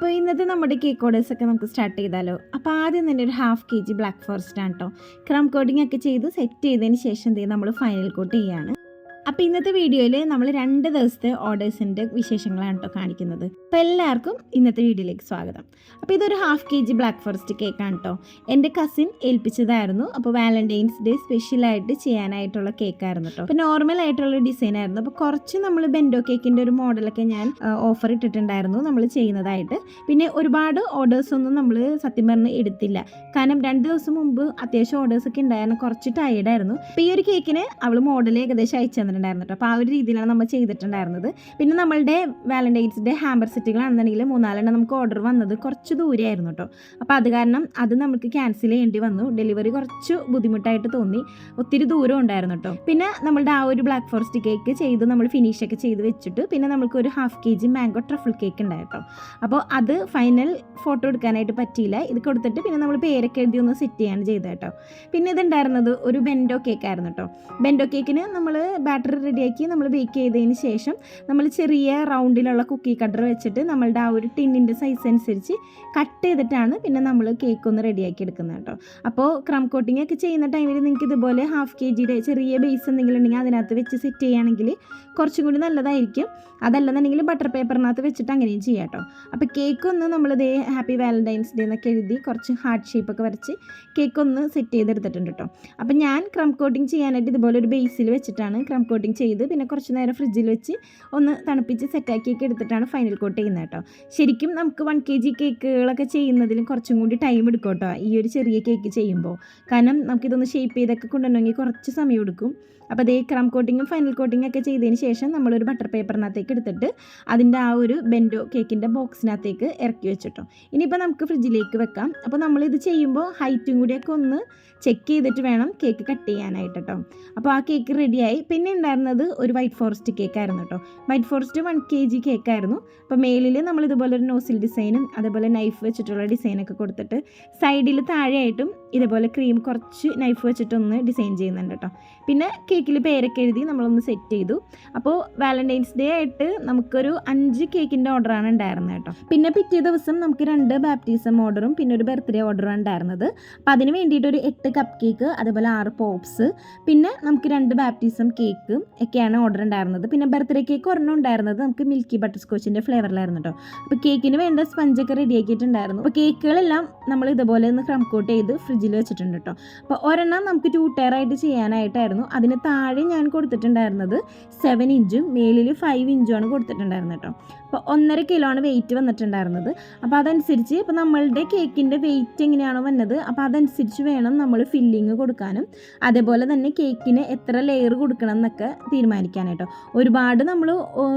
അപ്പോൾ ഇന്നത്തെ നമ്മുടെ കേക്ക് ഓർഡേഴ്സ് ഒക്കെ നമുക്ക് സ്റ്റാർട്ട് ചെയ്താലോ? അപ്പോൾ ആദ്യം തന്നെ ഒരു half K G black forest ആണ് കേട്ടോ ക്രം കോട്ടിംഗ് ഒക്കെ ചെയ്ത് സെറ്റ് ചെയ്തതിന് ശേഷം നമ്മൾ ഫൈനൽ കോട്ട് ചെയ്യാണ്. അപ്പോൾ ഇന്നത്തെ വീഡിയോയിൽ നമ്മൾ രണ്ട് ദിവസത്തെ ഓർഡേഴ്സിന്റെ വിശേഷങ്ങളാണ് കേട്ടോ കാണിക്കുന്നത്. അപ്പോൾ എല്ലാവർക്കും ഇന്നത്തെ വീഡിയോയിലേക്ക് സ്വാഗതം. അപ്പോൾ ഇതൊരു half K G black forest കേക്കാണ് കേട്ടോ എന്റെ കസിൻ ഏൽപ്പിച്ചതായിരുന്നു. അപ്പോൾ വാലന്റൈൻസ് ഡേ സ്പെഷ്യലായിട്ട് ചെയ്യാനായിട്ടുള്ള കേക്കായിരുന്നു കേട്ടോ അപ്പോൾ നോർമൽ ആയിട്ടുള്ള ഡിസൈൻ ആയിരുന്നു. അപ്പോൾ കുറച്ച് നമ്മൾ ബെൻഡോ കേക്കിന്റെ ഒരു മോഡലൊക്കെ ഞാൻ ഓഫർ ഇട്ടിട്ടുണ്ടായിരുന്നു നമ്മൾ ചെയ്യുന്നതായിട്ട്. പിന്നെ ഒരുപാട് ഓർഡേഴ്സ് ഒന്നും നമ്മൾ സത്യം പറഞ്ഞ് എടുത്തില്ല. കാരണം രണ്ട് ദിവസം മുമ്പ് അത്യാവശ്യം ഓർഡേഴ്സ് ഒക്കെ ഉണ്ടായിരുന്നു. കുറച്ച് ടയർഡായിരുന്നു അപ്പോൾ ഈ ഒരു കേക്കിന് അവൾ മോഡൽ ഏകദേശം അയച്ചു തന്നിട്ടുണ്ടായിരുന്നു കേട്ടോ അപ്പോൾ ആ ഒരു രീതിയിലാണ് നമ്മൾ ചെയ്തിട്ടുണ്ടായിരുന്നത്. പിന്നെ നമ്മളുടെ വാലന്റൈൻസ് ഡേ ഹാമ്പർ സെറ്റുകളാണെന്നുണ്ടെങ്കിൽ മൂന്നാലെണ്ണം നമുക്ക് ഓർഡർ വന്നത് കുറച്ച് ദൂരെയായിരുന്നു കേട്ടോ അപ്പോൾ അത് കാരണം അത് നമുക്ക് ക്യാൻസൽ ചെയ്യേണ്ടി വന്നു. ഡെലിവറി കുറച്ച് ബുദ്ധിമുട്ടായിട്ട് തോന്നി. ഒത്തിരി ദൂരം ഉണ്ടായിരുന്നു കേട്ടോ പിന്നെ നമ്മളുടെ ആ ഒരു ബ്ലാക്ക് ഫോറസ്റ്റ് കേക്ക് ചെയ്ത് നമ്മൾ ഫിനിഷ് ഒക്കെ ചെയ്ത് വെച്ചിട്ട് പിന്നെ നമുക്ക് ഒരു half K G mango truffle cake ഉണ്ടായിട്ടോ അപ്പോൾ അത് ഫൈനൽ ഫോട്ടോ എടുക്കാനായിട്ട് പറ്റിയില്ല. ഇത് കൊടുത്തിട്ട് പിന്നെ നമ്മൾ പേരൊക്കെ എഴുതി ഒന്ന് സെറ്റ് ചെയ്യാണ് ചെയ്തത് കേട്ടോ പിന്നെ ഇതുണ്ടായിരുന്നത് ഒരു ബെൻഡോ കേക്ക് ആയിരുന്നു കേട്ടോ ബെൻഡോ കേക്കിന് നമ്മൾ ബാറ്റർ റെഡിയാക്കി നമ്മൾ ബേക്ക് ചെയ്തതിന് ശേഷം നമ്മൾ ചെറിയ റൗണ്ടിലുള്ള കുക്കി കട്ടർ വെച്ചിട്ട് നമ്മളുടെ ആ ഒരു ടിന്നിന്റെ സൈസ് അനുസരിച്ച് കട്ട് ചെയ്തിട്ടാണ് പിന്നെ നമ്മൾ കേക്ക് ഒന്ന് റെഡിയാക്കി എടുക്കുന്നത് കേട്ടോ. അപ്പോൾ ക്രം കോട്ടിംഗ് ഒക്കെ ചെയ്യുന്ന ടൈമിൽ നിങ്ങൾക്ക് ഇതുപോലെ ഹാഫ് കെ ജിയുടെ ചെറിയ ബേസ് എന്തെങ്കിലും ഉണ്ടെങ്കിൽ അതിനകത്ത് വെച്ച് സെറ്റ് ചെയ്യുകയാണെങ്കിൽ കുറച്ചും കൂടി നല്ലതായിരിക്കും. അതല്ലെന്നുണ്ടെങ്കിൽ ബട്ടർ പേപ്പറിനകത്ത് വെച്ചിട്ട് അങ്ങനെയും ചെയ്യാം കേട്ടോ. അപ്പോൾ കേക്ക് ഒന്ന് നമ്മളിത് ഹാപ്പി വാലന്റൈൻസ് ഡേ എന്നൊക്കെ എഴുതി കുറച്ച് ഹാർട്ട് ഷേപ്പൊക്കെ വരച്ച് കേക്ക് ഒന്ന് സെറ്റ് ചെയ്തെടുത്തിട്ടുണ്ട് കേട്ടോ. അപ്പോൾ ഞാൻ ക്രം കോട്ടിംഗ് ചെയ്യാനായിട്ട് ഇതുപോലെ ഒരു ബേസിൽ വെച്ചിട്ടാണ് ക്രം കോട്ടിംഗ് ചെയ്ത് പിന്നെ കുറച്ച് നേരം ഫ്രിഡ്ജിൽ വെച്ച് ഒന്ന് തണുപ്പിച്ച് സെറ്റാക്കിയൊക്കെ എടുത്തിട്ടാണ് ഫൈനൽ കോട്ട് ചെയ്യുന്നത് കേട്ടോ. ശരിക്കും നമുക്ക് വൺ കെ ജി കേക്കുകളൊക്കെ ചെയ്യുന്നതിലും കുറച്ചും കൂടി ടൈം എടുക്കും കേട്ടോ ഈ ഒരു ചെറിയ കേക്ക് ചെയ്യുമ്പോൾ. കാരണം നമുക്കിതൊന്ന് ഷേപ്പ് ചെയ്തൊക്കെ കൊണ്ടുവരണമെങ്കിൽ കുറച്ച് സമയം എടുക്കും. അപ്പോൾ അതേ ക്രം കോട്ടിങ്ങും ഫൈനൽ കോട്ടിങ്ങും ഒക്കെ ചെയ്തതിന് ശേഷം നമ്മളൊരു ബട്ടർ പേപ്പറിനകത്തേക്ക് എടുത്തിട്ട് അതിന്റെ ആ ഒരു ബെൻഡോ കേക്കിന്റെ ബോക്സിനകത്തേക്ക് ഇറക്കി വെച്ചിട്ടോ. ഇനിയിപ്പോൾ നമുക്ക് ഫ്രിഡ്ജിലേക്ക് വെക്കാം. അപ്പോൾ നമ്മളിത് ചെയ്യുമ്പോൾ ഹൈറ്റും കൂടിയൊക്കെ ഒന്ന് ചെക്ക് ചെയ്തിട്ട് വേണം കേക്ക് കട്ട് ചെയ്യാനായിട്ട് കേട്ടോ. അപ്പോൾ ആ കേക്ക് റെഡിയായി പിന്നെ ഉണ്ടായിരുന്നത് ഒരു വൈറ്റ് ഫോറസ്റ്റ് കേക്കായിരുന്നു കേട്ടോ white forest one K G കേക്കായിരുന്നു അപ്പോൾ മേലിൽ നമ്മൾ ഇതുപോലെ ഒരു നോസിൽ ഡിസൈനും അതേപോലെ നൈഫ് വെച്ചിട്ടുള്ള ഡിസൈനൊക്കെ കൊടുത്തിട്ട് സൈഡിൽ താഴെയായിട്ടും ഇതേപോലെ ക്രീം കുറച്ച് നൈഫ് വെച്ചിട്ടൊന്ന് ഡിസൈൻ ചെയ്യുന്നുണ്ട് കേട്ടോ പിന്നെ കേക്കിൽ പേരൊക്കെ എഴുതി നമ്മളൊന്ന് സെറ്റ് ചെയ്തു. അപ്പോൾ വാലന്റൈൻസ് ഡേ ആയിട്ട് നമുക്കൊരു അഞ്ച് കേക്കിന്റെ ഓർഡറാണ് ഉണ്ടായിരുന്നത് കേട്ടോ പിന്നെ പിറ്റേ ദിവസം നമുക്ക് രണ്ട് ബാപ്റ്റിസം ഓർഡറും പിന്നെ ഒരു ബർത്ത്ഡേ ഓർഡറും ഉണ്ടായിരുന്നത്. അപ്പോൾ അതിന് വേണ്ടിയിട്ട് ഒരു എട്ട് കപ്പ് കേക്ക് അതുപോലെ ആറ് പോപ്സ് പിന്നെ നമുക്ക് രണ്ട് ബാപ്റ്റിസം കേക്ക് ഒക്കെയാണ് ഓർഡർ ഉണ്ടായിരുന്നത്. പിന്നെ ബർത്ത്ഡേ കേക്ക് ഒരെണ്ണം ഉണ്ടായിരുന്നത് നമുക്ക് മിൽക്കി ബട്ടർ സ്കോച്ചിന്റെ ഫ്ലേവറിലായിരുന്നു കേട്ടോ അപ്പോൾ കേക്കിന് വേണ്ട സ്പഞ്ചൊക്കെ റെഡിയാക്കിയിട്ടുണ്ടായിരുന്നു അപ്പോൾ കേക്കുകളെല്ലാം നമ്മൾ ഇതുപോലെ ഒന്ന് ക്രം കോട്ട് ചെയ്ത് ഫ്രിഡ്ജിൽ വെച്ചിട്ടുണ്ട് കേട്ടോ അപ്പോൾ ഒരെണ്ണം നമുക്ക് ടു ടയർ ആയിട്ട് ചെയ്യാനായിട്ടായിരുന്നു. അതിന് താഴെ ഞാൻ കൊടുത്തിട്ടുണ്ടായിരുന്നത് സെവൻ ഇഞ്ചും മേലിൽ ഫൈവ് ഇഞ്ചുമാണ് കൊടുത്തിട്ടുണ്ടായിരുന്നത് കേട്ടോ അപ്പോൾ ഒന്നര കിലോ ആണ് വെയിറ്റ് വന്നിട്ടുണ്ടായിരുന്നത്. അപ്പോൾ അതനുസരിച്ച് ഇപ്പോൾ നമ്മളുടെ കേക്കിന്റെ വെയിറ്റ് എങ്ങനെയാണോ വന്നത് അപ്പോൾ അതനുസരിച്ച് വേണം നമ്മൾ ഫില്ലിങ് കൊടുക്കാനും. അതേപോലെ തന്നെ കേക്കിന് എത്ര ലെയർ കൊടുക്കണം എന്നൊക്കെ തീരുമാനിക്കാനായിട്ടോ. ഒരുപാട് നമ്മൾ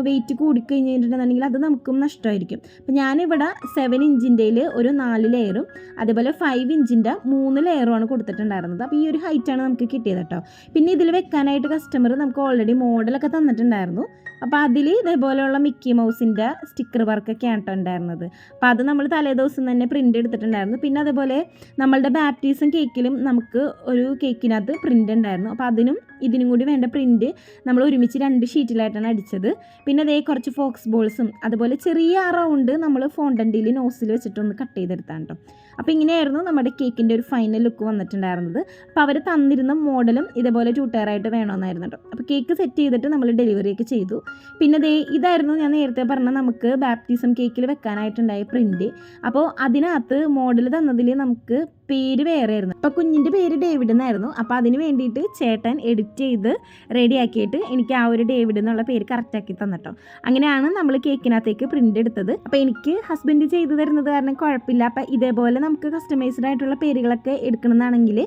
വെയിറ്റ് കൂടിക്കഴിഞ്ഞിട്ടുണ്ടെന്നുണ്ടെങ്കിൽ അത് നമുക്കും നഷ്ടമായിരിക്കും. അപ്പോൾ ഞാനിവിടെ സെവൻ ഇഞ്ചിന്റെയിൽ ഒരു നാല് ലെയറും അതേപോലെ ഫൈവ് ഇഞ്ചിന്റെ മൂന്ന് ലെയറുമാണ് കൊടുത്തിട്ടുണ്ടായിരുന്നത്. അപ്പോൾ ഈ ഒരു ഹൈറ്റാണ് നമുക്ക് കിട്ടിയത് കേട്ടോ. പിന്നെ ഇതിൽ വെക്കാനായിട്ട് കസ്റ്റമർ നമുക്ക് ഓൾറെഡി മോഡലൊക്കെ തന്നിട്ടുണ്ടായിരുന്നു. അപ്പോൾ അതിൽ ഇതേപോലെയുള്ള മിക്കി മൗസിന്റെ സ്റ്റിക്കർ വർക്കൊക്കെയാണ് കേട്ടോ ഉണ്ടായിരുന്നത്. അപ്പോൾ അത് നമ്മൾ തലേദിവസം തന്നെ പ്രിന്റ് എടുത്തിട്ടുണ്ടായിരുന്നു. പിന്നെ അതേപോലെ നമ്മളുടെ ബാപ്റ്റീസും കേക്കിലും നമുക്ക് ഒരു കേക്കിനകത്ത് പ്രിന്റ് ഉണ്ടായിരുന്നു. അപ്പോൾ അതിനും ഇതിനും കൂടി വേണ്ട പ്രിന്റ് നമ്മൾ ഒരുമിച്ച് രണ്ട് ഷീറ്റിലായിട്ടാണ് അടിച്ചത്. പിന്നെ അതേ കുറച്ച് ഫോക്സ് ബോൾസും അതുപോലെ ചെറിയ റൗണ്ട് നമ്മൾ ഫോണ്ടന്റിയിൽ നോസിൽ വെച്ചിട്ടൊന്ന് കട്ട് ചെയ്തെടുത്താണ് കേട്ടോ അപ്പോൾ ഇങ്ങനെയായിരുന്നു നമ്മുടെ കേക്കിന്റെ ഒരു ഫൈനൽ ലുക്ക് വന്നിട്ടുണ്ടായിരുന്നത്. അപ്പോൾ അവർ തന്നിരുന്ന മോഡലും ഇതേപോലെ ടൂട്ടയറായിട്ട് വേണമെന്നായിരുന്നു കേട്ടോ അപ്പോൾ കേക്ക് സെറ്റ് ചെയ്തിട്ട് നമ്മൾ ഡെലിവറിയൊക്കെ ചെയ്തു. പിന്നെ ദേ ഇതായിരുന്നു ഞാൻ നേരത്തെ പറഞ്ഞ നമുക്ക് ബാപ്റ്റിസം കേക്കിൽ വെക്കാനായിട്ടുണ്ടായ പ്രിന്റ് അപ്പോൾ അതിനകത്ത് മോഡൽ തന്നതിൽ നമുക്ക് പേര് വേറെ ആയിരുന്നു അപ്പോൾ കുഞ്ഞിന്റെ പേര് ഡേവിഡ് എന്നായിരുന്നു. അപ്പോൾ അതിന് വേണ്ടിയിട്ട് ചേട്ടൻ എഡിറ്റ് ചെയ്ത് റെഡിയാക്കിയിട്ട് എനിക്ക് ആ ഒരു ഡേവിഡ് എന്നുള്ള പേര് കറക്റ്റാക്കി തന്നിട്ടോ അങ്ങനെയാണ് നമ്മൾ കേക്കിനകത്തേക്ക് പ്രിന്റ് എടുത്തത്. അപ്പോൾ എനിക്ക് ഹസ്ബൻഡ് ചെയ്തു തരുന്നത് കാരണം കുഴപ്പമില്ല. അപ്പോൾ ഇതേപോലെ നമുക്ക് കസ്റ്റമൈസ്ഡ് ആയിട്ടുള്ള പേരുകളൊക്കെ എടുക്കണമെന്നാണെങ്കിൽ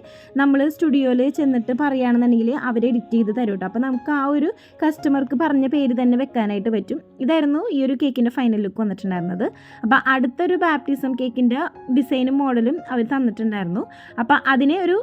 നമ്മൾ സ്റ്റുഡിയോയിൽ ചെന്നിട്ട് പറയുകയാണെന്നുണ്ടെങ്കിൽ അവർ എഡിറ്റ് ചെയ്ത് തരും കേട്ടോ അപ്പോൾ നമുക്ക് ആ ഒരു കസ്റ്റമർക്ക് പറഞ്ഞ പേര് തന്നെ വെക്കാനായിട്ട് പറ്റും. ഇതായിരുന്നു ഈ ഒരു കേക്കിന്റെ ഫൈനൽ ലുക്ക് വന്നിട്ടുണ്ടായിരുന്നത്. അപ്പോൾ അടുത്തൊരു ബാപ്റ്റിസം കേക്കിന്റെ ഡിസൈനും മോഡലും അവർ തന്നിട്ടുണ്ടായിരുന്നു അപ്പോൾ അതിനെ ഒരു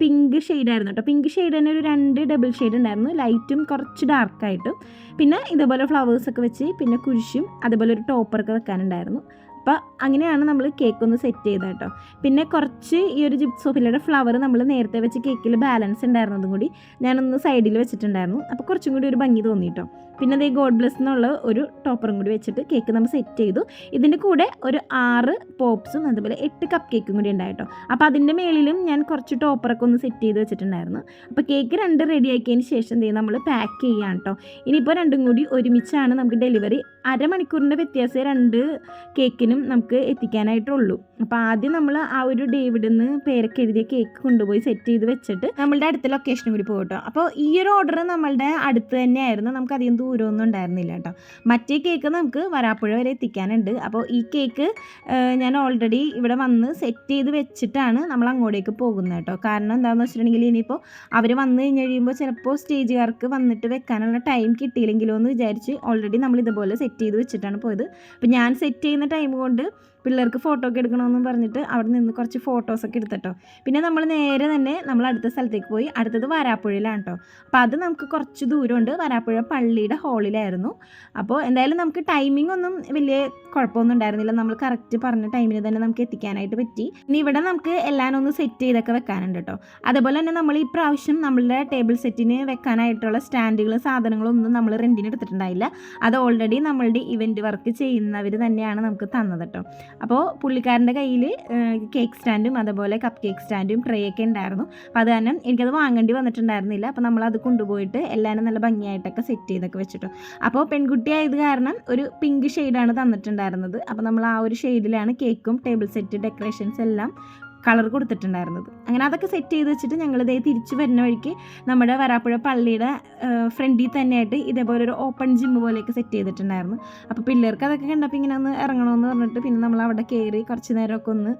പിങ്ക് ഷെയ്ഡായിരുന്നു കേട്ടോ. പിങ്ക് ഷെയ്ഡ് തന്നെ ഒരു രണ്ട് ഡബിൾ ഷെയ്ഡ് ഉണ്ടായിരുന്നു. ലൈറ്റും കുറച്ച് ഡാർക്കായിട്ടും. പിന്നെ ഇതേപോലെ ഫ്ലവേഴ്സൊക്കെ വെച്ച് പിന്നെ കുരിശും അതേപോലെ ഒരു ടോപ്പറൊക്കെ വെക്കാനുണ്ടായിരുന്നു. അപ്പം അങ്ങനെയാണ് നമ്മൾ കേക്ക് ഒന്ന് സെറ്റ് ചെയ്തത് കേട്ടോ. പിന്നെ കുറച്ച് ഈ ഒരു ജിപ്സോഫിലയുടെ ഫ്ലവർ നമ്മൾ നേരത്തെ വെച്ച് കേക്കിൽ ബാലൻസ് ഉണ്ടായിരുന്നതും കൂടി ഞാനൊന്ന് സൈഡിൽ വെച്ചിട്ടുണ്ടായിരുന്നു. അപ്പോൾ കുറച്ചും കൂടി ഒരു ഭംഗി തോന്നി കേട്ടോ. പിന്നെ അതേ ഗോഡ് ബ്ലസ് എന്നുള്ള ഒരു ടോപ്പറും കൂടി വെച്ചിട്ട് കേക്ക് നമ്മൾ സെറ്റ് ചെയ്തു. ഇതിന്റെ കൂടെ ഒരു ആറ് പോപ്സും അതുപോലെ എട്ട് കപ്പ് കേക്കും കൂടി ഉണ്ടായിട്ടോ അപ്പോൾ അതിന്റെ മേളിലും ഞാൻ കുറച്ച് ടോപ്പറൊക്കെ ഒന്ന് സെറ്റ് ചെയ്ത് വെച്ചിട്ടുണ്ടായിരുന്നു. അപ്പോൾ കേക്ക് രണ്ട് റെഡി ആക്കിയതിന് ശേഷം ദേ നമ്മൾ പാക്ക് ചെയ്യാം കേട്ടോ. ഇനിയിപ്പോൾ രണ്ടും കൂടി ഒരുമിച്ചാണ് നമുക്ക് ഡെലിവറി അരമണിക്കൂറിന്റെ വ്യത്യാസം രണ്ട് കേക്കിനും നമുക്ക് എത്തിക്കാനായിട്ടുള്ളൂ. അപ്പോൾ ആദ്യം നമ്മൾ ആ ഒരു ഡേവിഡിൽ നിന്ന് പേരൊക്കെ എഴുതിയ കേക്ക് കൊണ്ടുപോയി സെറ്റ് ചെയ്ത് വെച്ചിട്ട് നമ്മളുടെ അടുത്ത ലൊക്കേഷനും കൂടി പോകട്ടോ. അപ്പോൾ ഈ ഒരു ഓർഡർ നമ്മളുടെ അടുത്ത് തന്നെയായിരുന്നു. നമുക്ക് അധികം ദൂരമൊന്നും ഉണ്ടായിരുന്നില്ല കേട്ടോ. മറ്റേ കേക്ക് നമുക്ക് വരാപ്പുഴ വരെ എത്തിക്കാനുണ്ട്. അപ്പോൾ ഈ കേക്ക് ഞാൻ ഓൾറെഡി ഇവിടെ വന്ന് സെറ്റ് ചെയ്ത് വെച്ചിട്ടാണ് നമ്മൾ അങ്ങോട്ടേക്ക് പോകുന്നത് കേട്ടോ. കാരണം എന്താണെന്ന് വെച്ചിട്ടുണ്ടെങ്കിൽ ഇനിയിപ്പോൾ അവർ വന്നു കഴിഞ്ഞ് കഴിയുമ്പോൾ ചിലപ്പോൾ സ്റ്റേജുകാർക്ക് വന്നിട്ട് വെക്കാനുള്ള ടൈം കിട്ടിയില്ലെങ്കിലോ എന്ന് വിചാരിച്ച് ഓൾറെഡി നമ്മൾ ഇതുപോലെ സെറ്റ് ചെയ്ത് വെച്ചിട്ടാണ് പോയത്. അപ്പോൾ ഞാൻ സെറ്റ് ചെയ്യുന്ന ടൈം കൊണ്ട് പിള്ളേർക്ക് ഫോട്ടോ ഒക്കെ എടുക്കണമെന്ന് പറഞ്ഞിട്ട് അവിടെ നിന്ന് കുറച്ച് ഫോട്ടോസൊക്കെ എടുത്തിട്ടോ. പിന്നെ നമ്മൾ നേരെ തന്നെ നമ്മൾ അടുത്ത സ്ഥലത്തേക്ക് പോയി അടുത്തത് വരാപ്പുഴയിലാണ് കേട്ടോ അപ്പോൾ അത് നമുക്ക് കുറച്ച് ദൂരമുണ്ട്. വരാപ്പുഴ പള്ളിയുടെ ഹാളിലായിരുന്നു അപ്പോൾ എന്തായാലും നമുക്ക് ടൈമിംഗ് ഒന്നും വലിയ കുഴപ്പമൊന്നും ഉണ്ടായിരുന്നില്ല. നമ്മൾ കറക്റ്റ് പറഞ്ഞ ടൈമിന് തന്നെ നമുക്ക് എത്തിക്കാനായിട്ട് പറ്റി. ഇനി ഇവിടെ നമുക്ക് എല്ലാം ഒന്ന് സെറ്റ് ചെയ്തൊക്കെ വെക്കാനുണ്ട് കേട്ടോ അതേപോലെ തന്നെ നമ്മൾ ഈ പ്രാവശ്യം നമ്മളുടെ ടേബിൾ സെറ്റിന് വെക്കാനായിട്ടുള്ള സ്റ്റാൻഡുകൾ സാധനങ്ങളൊന്നും നമ്മൾ റെന്റിന് എടുത്തിട്ടുണ്ടായില്ല. അത് ഓൾറെഡി നമ്മളുടെ ഇവന്റ് വർക്ക് ചെയ്യുന്നവർ തന്നെയാണ് നമുക്ക് തന്നത് കേട്ടോ അപ്പോൾ പുള്ളിക്കാരന്റെ കയ്യിൽ കേക്ക് സ്റ്റാൻഡും അതുപോലെ കപ്പ് കേക്ക് സ്റ്റാൻഡും ട്രേ ഒക്കെ ഉണ്ടായിരുന്നു. അപ്പോൾ അത് കാരണം എനിക്കത് വാങ്ങേണ്ടി വന്നിട്ടുണ്ടായിരുന്നില്ല. അപ്പോൾ നമ്മളത് കൊണ്ടുപോയിട്ട് എല്ലാവരും നല്ല ഭംഗിയായിട്ടൊക്കെ സെറ്റ് ചെയ്തൊക്കെ വെച്ചിട്ടു. അപ്പോൾ പെൺകുട്ടി ആയത് കാരണം ഒരു പിങ്ക് ഷെയ്ഡാണ് തന്നിട്ടുണ്ടായിരുന്നത്. അപ്പോൾ നമ്മൾ ആ ഒരു ഷെയ്ഡിലാണ് കേക്കും ടേബിൾ സെറ്റ് ഡെക്കറേഷൻസ് എല്ലാം കളർ കൊടുത്തിട്ടുണ്ടായിരുന്നത്. അങ്ങനെ അതൊക്കെ സെറ്റ് ചെയ്ത് വെച്ചിട്ട് ഞങ്ങൾ ഇതേ തിരിച്ചു വരുന്ന വഴിക്ക് നമ്മുടെ വരാപ്പുഴ പള്ളിയുടെ ഫ്രണ്ടിൽ തന്നെയായിട്ട് ഇതേപോലെ ഒരു ഓപ്പൺ ജിം പോലെയൊക്കെ സെറ്റ് ചെയ്തിട്ടുണ്ടായിരുന്നു. അപ്പോൾ പിള്ളേർക്ക് അതൊക്കെ കണ്ടപ്പോൾ ഇങ്ങനെ ഒന്ന് ഇറങ്ങണമെന്ന് പറഞ്ഞിട്ട് പിന്നെ നമ്മൾ അവിടെ കയറി കുറച്ച് നേരമൊക്കെ ഒന്ന്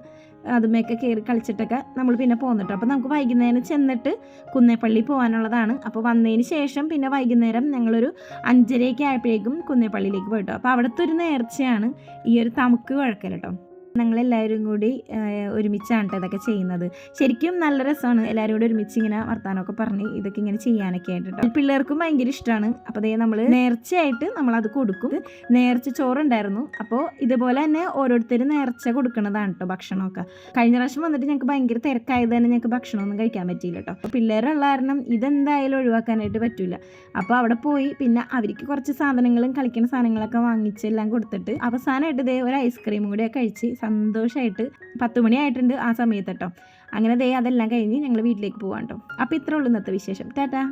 അതുമൊക്കെ കയറി കളിച്ചിട്ടൊക്കെ നമ്മൾ പിന്നെ പോന്നിട്ടു. അപ്പോൾ നമുക്ക് വൈകുന്നേരം ചെന്നിട്ട് കുന്നേപ്പള്ളി പോകാനുള്ളതാണ് അപ്പോൾ വന്നതിന് ശേഷം പിന്നെ വൈകുന്നേരം ഞങ്ങളൊരു അഞ്ചരയൊക്കെ ആയപ്പോഴേക്കും കുന്നേപ്പള്ളിയിലേക്ക് പോയിട്ടോ. അപ്പോൾ അവിടുത്തെ ഒരു നേർച്ചയാണ് ഈ ഒരു തമുക്ക് കുഴക്കൽ കേട്ടോ ഞങ്ങളെല്ലാവരും കൂടി ഒരുമിച്ചാണ് ഇതൊക്കെ ചെയ്യുന്നത്. ശരിക്കും നല്ല രസമാണ് എല്ലാവരും കൂടി ഒരുമിച്ച് ഇങ്ങനെ വർത്താനമൊക്കെ പറഞ്ഞ് ഇതൊക്കെ ഇങ്ങനെ ചെയ്യാനൊക്കെ ആയിട്ട് കേട്ടോ പിള്ളേർക്കും ഭയങ്കര ഇഷ്ടമാണ് അപ്പോൾ അതേ നമ്മൾ നേർച്ചയായിട്ട് നമ്മൾ അത് കൊടുക്കും നേർച്ച ചോറുണ്ടായിരുന്നു. അപ്പോൾ ഇതുപോലെ തന്നെ ഓരോരുത്തരും നേർച്ച കൊടുക്കുന്നതാണ് കേട്ടോ ഭക്ഷണമൊക്കെ. കഴിഞ്ഞ പ്രാവശ്യം വന്നിട്ട് ഞങ്ങൾക്ക് ഭയങ്കര തിരക്കായത് തന്നെ ഞങ്ങൾക്ക് ഭക്ഷണമൊന്നും കഴിക്കാൻ പറ്റിയില്ല കേട്ടോ അപ്പോൾ പിള്ളേരുള്ള കാരണം ഇതെന്തായാലും ഒഴിവാക്കാനായിട്ട് പറ്റില്ല അപ്പോൾ അവിടെ പോയി പിന്നെ അവർക്ക് കുറച്ച് സാധനങ്ങളും കളിക്കുന്ന സാധനങ്ങളൊക്കെ വാങ്ങിച്ച് എല്ലാം കൊടുത്തിട്ട് അവസാനമായിട്ട് ഇതേ ഒരു ഐസ്ക്രീം കൂടെ കഴിച്ച് സന്തോഷമായിട്ട് പത്ത് മണിയായിട്ടുണ്ട് ആ സമയത്ത് കേട്ടോ. അങ്ങനെ ദേ അതെല്ലാം കഴിഞ്ഞ് ഞങ്ങൾ വീട്ടിലേക്ക് പോകാം കേട്ടോ. അപ്പോൾ ഇത്രേ ഉള്ളൂ ഇന്നത്തെ വിശേഷം. ടാറ്റാ.